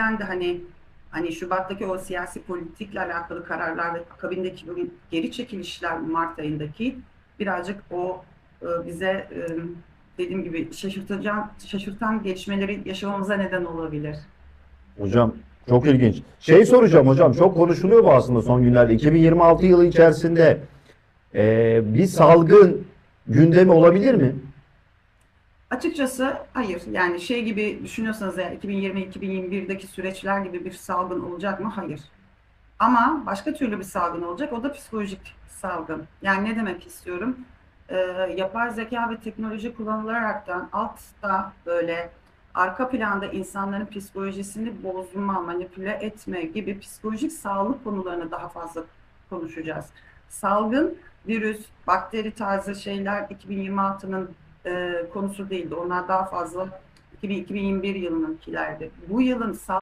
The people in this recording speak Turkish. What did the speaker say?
yüzden de hani hani Şubat'taki o siyasi politikle alakalı kararlar ve akabindeki bu geri çekilişler Mart ayındaki birazcık o e, bize e, dediğim gibi şaşırtıcan şaşırtan gelişmeleri yaşamamıza neden olabilir. Hocam çok ilginç. Şey soracağım hocam çok konuşuluyor bu aslında son günlerde. 2026 yılı içerisinde e, bir salgın gündemi olabilir mi? Açıkçası hayır. Yani şey gibi düşünüyorsanız eğer 2020-2021'deki süreçler gibi bir salgın olacak mı? Hayır. Ama başka türlü bir salgın olacak. O da psikolojik salgın. Yani ne demek istiyorum? Ee, yapay zeka ve teknoloji kullanılaraktan altta böyle arka planda insanların psikolojisini bozma, manipüle etme gibi psikolojik sağlık konularını daha fazla konuşacağız. Salgın, virüs, bakteri tarzı şeyler 2026'nın e, konusu değildi. Onlar daha fazla 2000 2021 yılınınkilerdi. Bu yılın